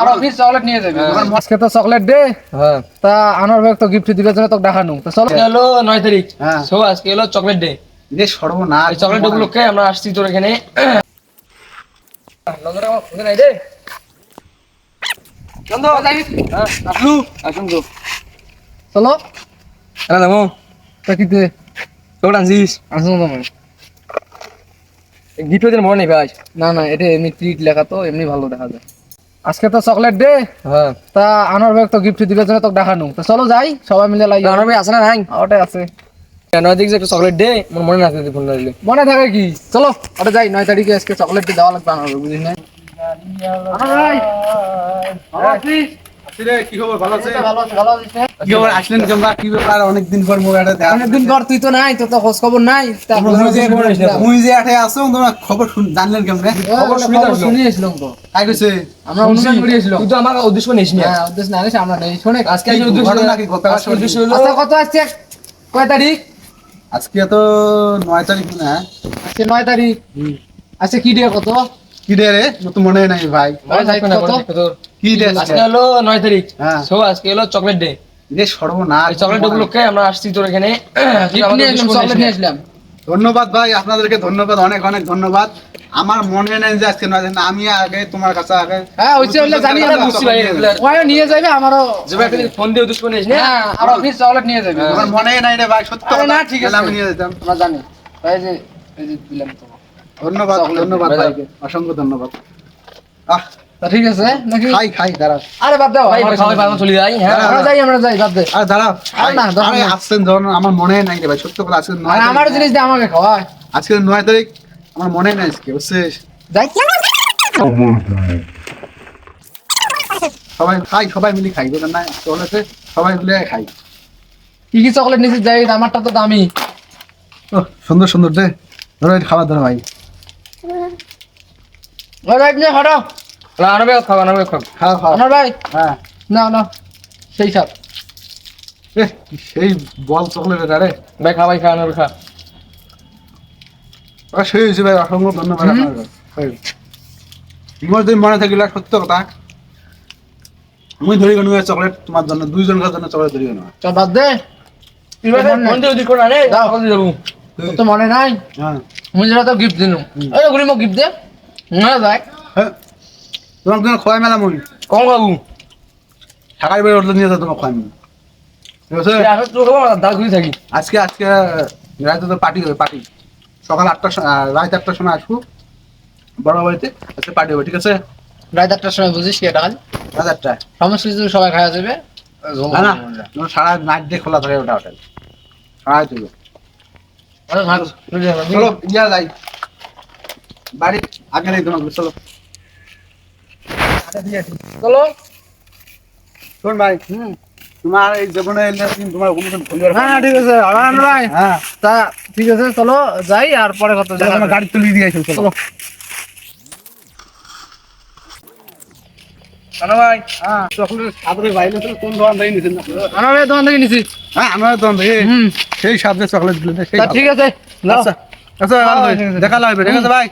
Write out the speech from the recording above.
আর office chocolate নিয়ে যাবি। হ্যাঁ। আজকে তো চকলেট দে। হ্যাঁ। তা আনোয়ার ভাই তো গিফট দিবার জন্য তোকে দেখানো। তো চলো। হলো নয় তারিখ। হ্যাঁ। সো আজকে হলো চকলেট ডে এই চকলেট আমরা আসছি তোর এখানে। হ্যাঁ আসলু আসুন। চলো। হ্যাঁ দামো। তা কি দে? চকলেট আনছিস? আসুন তোমার গিফট দিন মনে নেই ভাই। না না এটা এমনি ট্রিট লেখা তো এমনি ভালো দেখা যায়। আজকে তো চকলেট দে। হ্যাঁ। তা আনোয়ার ভাই তো গিফট দিবার জন্য তো দেখানো। তো চলো যাই সবাই মিলে লাগি রানা ভাই আছে না নাই ওটাই আছে। নয় তারিখ যে একটা চকলেট দে মোর মনে না ফোন দিলে। মনে থাকে কি? চলো ওটা যাই নয় তারিখে আজকে চকলেট দেওয়া লাগবে আনোয়ার ভাই বুঝিস না? আনোয়ার ভাই! কি খবর? ভালো আছে ভালো আছি, ভালো আছিস না? কি খবর? আসলেন তোমরা কি ব্যাপার? অনেকদিন পর মোবাইলটা দেখা অনেকদিন পর তুই তো নাই তোর তো খোঁজ খবর নাই তা যে- আঠে আছো তোমরা খবর শুন- জানলেন কেমনে? খবর শুনে শুনে এসলাম তো। কাই কইছে? আমরা অনুষ্ঠান করে এসলাম তুই তো আমার উদ্দেশ্য হ্যাঁ উদ্দেশ্য না জানিস, আমরা নেই। শোনে আজকে আসলে উদ্দেশ্য? ঘটনা কি? গত উদ্দেশ্য হলো আচ্ছা কত আসছে? কয় তারিখ? আজকে তো নয় তারিখ না আজকে নয় তারিখ। আচ্ছা কি ডে কত? কি রে রে? তো মনে নাই ভাই। ভাই, কত? কি আজকে হলো নয় তারিখ। হ্যাঁ। সো আজকে হলো চকলেট ডে রে সর্বনাশ চকলেট উপলক্ষে আমরা আসছি তোর এখানে। তুই গিফট আমাদের নিয়ে চকলেট। ধন্যবাদ ভাই আপনাদেরকে ধন্যবাদ অনেক অনেক ধন্যবাদ। আমার মনে নেই যে আজকে নয় আমি আগে তোমার কাছে আগে। হ্যাঁ জানি বুঝছি ভাই, নিয়ে যাবে আমারও ফোন দিয়ে না হ্যাঁ আর চকলেট নিয়ে যাবে। আমার মনে নাই রে ভাই সত্য না, ঠিক আছে। আমি নিয়ে যেতাম। আমরা জানি। এই যে এই যে দিলাম তো ধন্যবাদ ধন্যবাদ ভাইকে। অসংখ্য ধন্যবাদ। আহ ঠিক আছে নাকি? খাই খাই দাঁড়াও। আরে বাদ দাও ভাই খাওয়াই ভালো চলে যাই হ্যাঁ আমরা যাই আমরা যাই বাদ দে। আরে দাঁড়াও। আরে না, আরে আসছেন ধরুন আমার মনে নাই রে ভাই সত্য কথা আজকে নয় আমার জিনিস দিয়ে আমাকে খাওয়ায় আজকে নয় তারিখ আমার মনে নাই আজকে বুঝছিস? যাই। সবাই খাই সবাই মিলে খাই দোকান নাই? চলেছে সবাই মিলে খাই। কি কি চকলেট নিছিস যাই আমারটা তো দামি। ও সুন্দর সুন্দর দে। ধরো খাবার ধরো ভাই। ওই নিয়ে না আনবে খাওয়া আনবে খাও। খাও খাও। আমার ভাই হ্যাঁ। না না সেই এ, সেই বল চকলেট এটা রে? ভাই খা ভাই খা আনবে খা। সেই হয়েছে ভাই অসংখ্য ধন্যবাদ। তোমার যদি মনে থাকিলে সত্য কথা। আমি ধরি গেল চকলেট তোমার জন্য দুইজনের জন্য চকলেট ধরি গেল। চল বাদ দে। তো মনে নাই। হ্যাঁ মুই যেটা তো গিফট দিনু এই গুলি মোক গিফট দে। না যাই। হ্যাঁ তোমার জন্য খোয়াই মেলা মই কম খাব ঢাকায় বের উঠলে নিয়ে তোমার খোয়াই মেলা। ঠিক আছে? তুই আসলে তোর খাব দাঁড় ঘুরে থাকি। আজকে আজকে রাতে তো পার্টি হবে পার্টি সকাল আটটার সময় রাত আটটার সময় আসব। বড় বাড়িতে আজকে পার্টি হবে ঠিক আছে? রাত একটার সময় বুঝিস কি এটা কাজ রাত আটটায়। সমস্ত কিছু সবাই খাওয়া যাবে? না না তোমার সারা নাইট দিয়ে খোলা থাকে ওটা হোটেল সারা রাত হইবে। চলো ইয়া যাই। বাড়ি আগে নেই তোমাকে চলো। চলো। শোন ভাই তোমার এই জীবনে তোমার হ্যাঁ ঠিক আছে ভাই। হ্যাঁ। তা ঠিক আছে চলো যাই আর পরে কত চলো, তোমার গাড়ি তুলে দিয়ে আসো চলো। ভাই। হ্যাঁ চকলেট কোন দোকান থেকে নিছেন না ভাই দোকান থেকে নিছি। হ্যাঁ আমার দোকান থেকে। হুম। সেই সাদরে চকলেট দিলেন সেই ঠিক আছে আচ্ছা আচ্ছা দেখা লাগবে ঠিক আছে। ভাই।